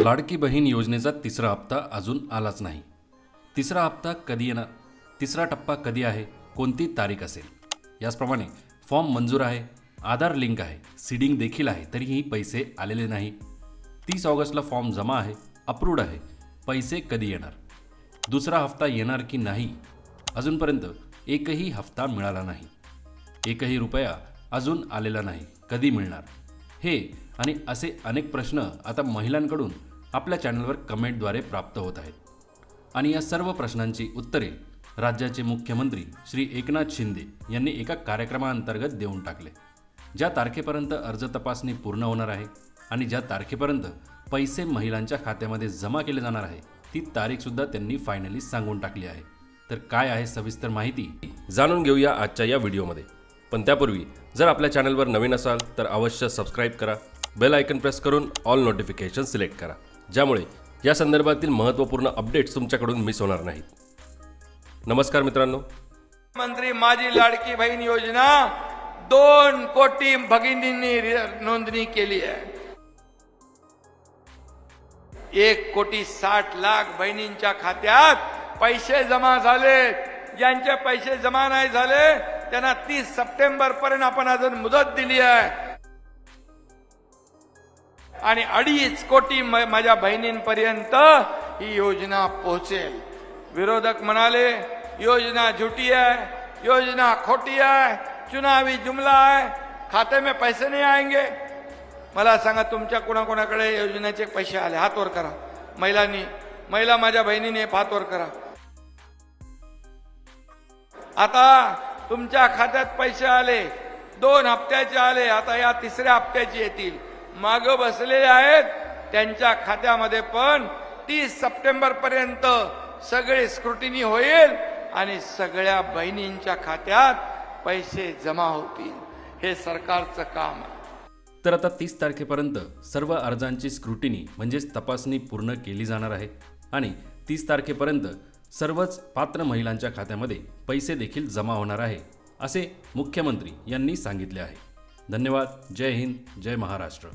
लाडकी बहीण योजनेचा तिसरा हप्ता अजून आलाच नाही. तिसरा हप्ता कधी येणार? तिसरा टप्पा कधी आहे? कोणती तारीख असेल? याचप्रमाणे फॉर्म मंजूर आहे आधार लिंक आहे सीडिंग देखील आहे तरीही पैसे आलेले नाही. तीस ऑगस्टला फॉर्म जमा आहे अप्रूव्ड आहे पैसे कधी येणार? दुसरा हप्ता येणार की नाही? अजूनपर्यंत एकही हप्ता मिळाला नाही. एकही रुपया अजून आलेला नाही कधी मिळणार? हे आणि असे अनेक प्रश्न आता महिलांकडून आपल्या चॅनलवर कमेंटद्वारे प्राप्त होत आहेत. आणि या सर्व प्रश्नांची उत्तरे राज्याचे मुख्यमंत्री श्री एकनाथ शिंदे यांनी एका कार्यक्रमाअंतर्गत देऊन टाकले. ज्या तारखेपर्यंत अर्ज तपासणी पूर्ण होणार आहे आणि ज्या तारखेपर्यंत पैसे महिलांच्या खात्यामध्ये जमा केले जाणार आहे ती तारीखसुद्धा त्यांनी फायनली सांगून टाकली आहे. तर काय आहे सविस्तर माहिती? जाणून घेऊया आजच्या या व्हिडिओमध्ये. पण त्यापूर्वी जर आपल्या चॅनलवर नवीन असाल तर अवश्य सबस्क्राईब करा. बेल आयकन प्रेस करून ऑल नोटिफिकेशन सिलेक्ट करा. ज्यामुळे या संदर्भातील महत्त्वपूर्ण अपडेट्स तुमच्याकडून मिस होणार नाहीत. नमस्कार मित्रांनो. मंत्री माझी लाडकी बहीण योजना दोन कोटी भगिनींनी नोंदणी केली आहे. एक कोटी साठ लाख बहिणींच्या खात्यात पैसे जमा झाले. ज्यांचे पैसे जमा नाही झाले त्यांना तीस सप्टेंबर पर्यंत आपण अजून मुदत दिली आहे. आणि अडीच कोटी म- माझ्या बहिणींपर्यंत ही योजना पोहोचेल. विरोधक म्हणाले योजना झुटी आहे योजना खोटी आहे चुनावी जुमला आहे खाते में पैसे नाही आएंगे. मला सांगा तुमच्या कोणाकोणाकडे योजनेचे पैसे आले? हात वर करा. महिलांनी महिला माझ्या बहिणीने हात वर करा. आता तुमच्या खात्यात पैसे आले दोन हप्त्याचे आले आता या तिसऱ्या हप्त्याचे येतील. माग बसलेले आहेत. त्यांच्या खात्यामध्ये पण तीस सप्टेंबर पर्यंत सगळे स्क्रुटिनी होईल आणि सगळ्या बहिणींच्या खात्यात पैसे जमा होतील. हे सरकारचं काम आहे. तर आता तीस तारखेपर्यंत सर्व अर्जांची स्क्रुटिनी म्हणजेच तपासणी पूर्ण केली जाणार आहे. आणि तीस तारखेपर्यंत सर्वच पात्र महिलांच्या खात्यामध्ये पैसे देखील जमा होणार आहे असे मुख्यमंत्री यांनी सांगितले आहे. धन्यवाद. जय हिंद. जय महाराष्ट्र.